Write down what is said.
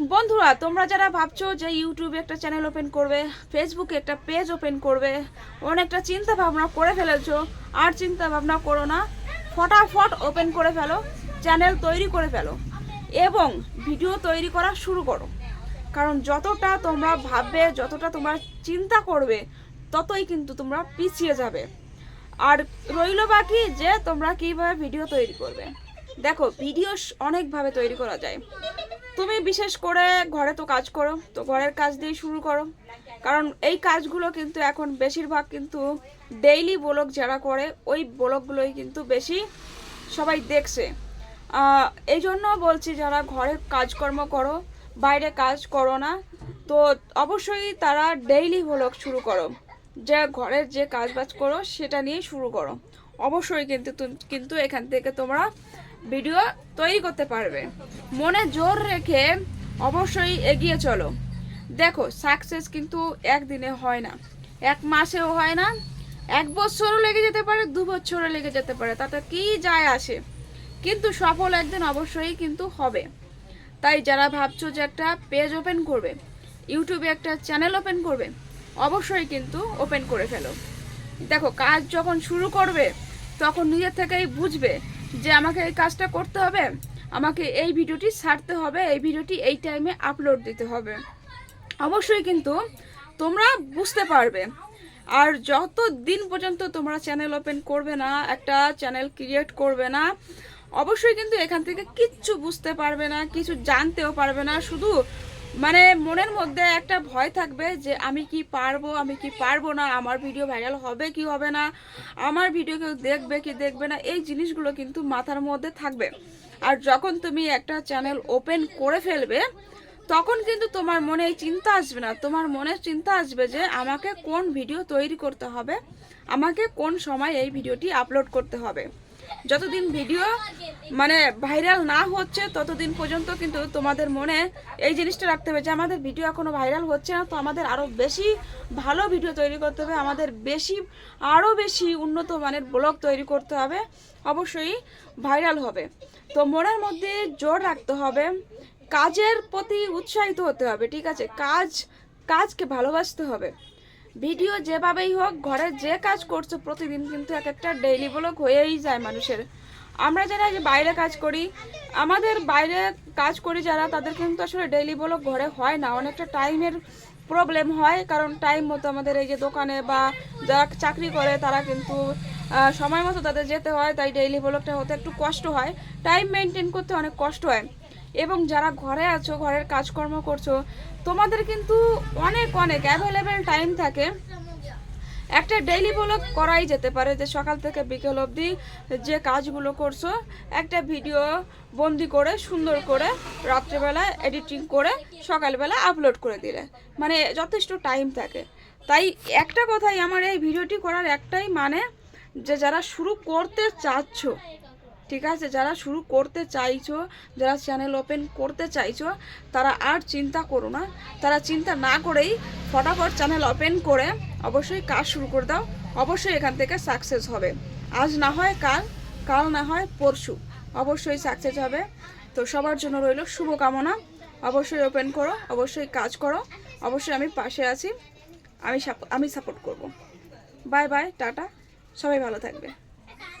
বন্ধুরা, তোমরা যারা ভাবছ যে ইউটিউবে একটা চ্যানেল ওপেন করবে ফেসবুকে একটা পেজ ওপেন করবে, অনেকটা চিন্তা ভাবনা করে ফেলেছো। আর চিন্তা ভাবনা করো না, ফটাফট ওপেন করে ফেলো চ্যানেল তৈরি করে ফেলো এবং ভিডিও তৈরি করা শুরু করো। কারণ যতটা তোমরা ভাববে, যতটা তোমরা চিন্তা করবে, ততই কিন্তু তোমরা পিছিয়ে যাবে। আর রইল বাকি যে তোমরা কীভাবে ভিডিও তৈরি করবে। দেখো ভিডিও অনেকভাবে তৈরি করা যায়। তুমি বিশেষ করে ঘরে তো কাজ করো, তো ঘরের কাজ দিয়ে শুরু করো। কারণ এই কাজগুলো কিন্তু এখন বেশিরভাগ কিন্তু ডেইলি ব্লগ যারা করে, ওই ব্লগগুলোই কিন্তু বেশি সবাই দেখছে। এই জন্য বলছি যারা ঘরে কাজকর্ম করো, বাইরে কাজ করো না, তো অবশ্যই তারা ডেইলি ব্লগ শুরু করো। যে ঘরের যে কাজ বাজ করো, সেটা নিয়ে শুরু করো। অবশ্যই কিন্তু কিন্তু এখান থেকে তোমরা ভিডিও তৈরি করতে পারবে। মনে জোর রেখে অবশ্যই এগিয়ে চলো। দেখো সাকসেস কিন্তু একদিনে হয় না। এক মাসেও হয় না, এক বছরও লেগে যেতে পারে, দু বছরও লেগে যেতে পারে, তাতে কি যায় আসে? কিন্তু সফল একদিন অবশ্যই কিন্তু হবে। তাই যারা ভাবছ যে একটা পেজ ওপেন করবে ইউটিউবে একটা চ্যানেল ওপেন করবে, অবশ্যই কিন্তু ওপেন করে ফেলো। দেখো, কাজ যখন শুরু করবে, তখন নিজের থেকেই বুঝবে যে আমাকে এই কাজটা করতে হবে, আমাকে এই ভিডিওটি ছাড়তে হবে, এই ভিডিওটি এই টাইমে আপলোড দিতে হবে। অবশ্যই কিন্তু তোমরা বুঝতে পারবে। আর যত দিন পর্যন্ত তোমরা চ্যানেল ওপেন করবে না, একটা চ্যানেল ক্রিয়েট করবে না, অবশ্যই কিন্তু এখান থেকে কিচ্ছু বুঝতে পারবে না, কিছু জানতেও পারবে না। শুধু মানে মনের মধ্যে একটা ভয় থাকবে যে আমি কি পারব, আমি কি পারব না, আমার ভিডিও ভাইরাল হবে কি হবে না, আমার ভিডিও কেউ দেখবে কি দেখবে না, এই জিনিসগুলো কিন্তু মাথার মধ্যে থাকবে। আর যখন তুমি একটা চ্যানেল ওপেন করে ফেলবে, তখন কিন্তু তোমার মনে এই চিন্তা আসবে না। তোমার মনে চিন্তা আসবে যে আমাকে কোন ভিডিও তৈরি করতে হবে, আমাকে কোন সময় এই ভিডিওটি আপলোড করতে হবে। যতদিন ভিডিও মানে ভাইরাল না হচ্ছে, ততদিন পর্যন্ত কিন্তু তোমাদের মনে এই জিনিসটা রাখতে হবে যে আমাদের ভিডিও এখনও ভাইরাল হচ্ছে না, তো আমাদের আরও বেশি ভালো ভিডিও তৈরি করতে হবে, আমাদের বেশি আরও বেশি উন্নত মানের ব্লগ তৈরি করতে হবে, অবশ্যই ভাইরাল হবে। তো মনের মধ্যে জোর রাখতে হবে, কাজের প্রতি উৎসাহিত হতে হবে, ঠিক আছে? কাজ, কাজকে ভালোবাসতে হবে। ভিডিও যেভাবেই হোক, ঘরে যে কাজ করছ প্রতিদিন কিন্তু এক একটা ডেইলি ব্লগ হয়েই যায় মানুষের। আমরা যারা যে বাইরে কাজ করি, আমাদের বাইরে কাজ করি যারা, তাদের কিন্তু আসলে ডেইলি ব্লগ ঘরে হয় না। অনেকটা টাইমের প্রবলেম হয়, কারণ টাইম মতো আমাদের এই যে দোকানে বা যারা চাকরি করে, তারা কিন্তু সময় মতো তাদের যেতে হয়, তাই ডেইলি ব্লগটা হতে একটু কষ্ট হয়। টাইম মেনটেন করতে অনেক কষ্ট হয়। এবং যারা ঘরে আছো, ঘরের কাজকর্ম করছ, তোমাদের কিন্তু অনেক অনেক অ্যাভেলেবেল টাইম থাকে। একটা ডেইলি ব্লগ করাই যেতে পারে যে সকাল থেকে বিকেল অবধি যে কাজগুলো করছ, একটা ভিডিও বন্দি করে, সুন্দর করে রাত্রেবেলা এডিটিং করে সকালবেলা আপলোড করে দিলে। মানে যথেষ্ট টাইম থাকে। তাই একটা কথাই, আমার এই ভিডিওটি করার একটাই মানে যে যারা শুরু করতে চাচ্ছ ঠিক আছে? যারা শুরু করতে চাইছো, যারা চ্যানেল ওপেন করতে চাইছো, তারা আর চিন্তা করো না। তারা চিন্তা না করেই ফটাফট চ্যানেল ওপেন করে অবশ্যই কাজ শুরু করে দাও। অবশ্যই এখান থেকে সাকসেস হবে। আজ না হয় কাল কাল না হয় পরশু। অবশ্যই সাকসেস হবে। তো সবার জন্য রইল শুভকামনা। অবশ্যই ওপেন করো, অবশ্যই কাজ করো। অবশ্যই আমি পাশে আছি। আমি আমি সাপোর্ট করব। বাই বাই টাটা। সবাই ভালো থাকবে।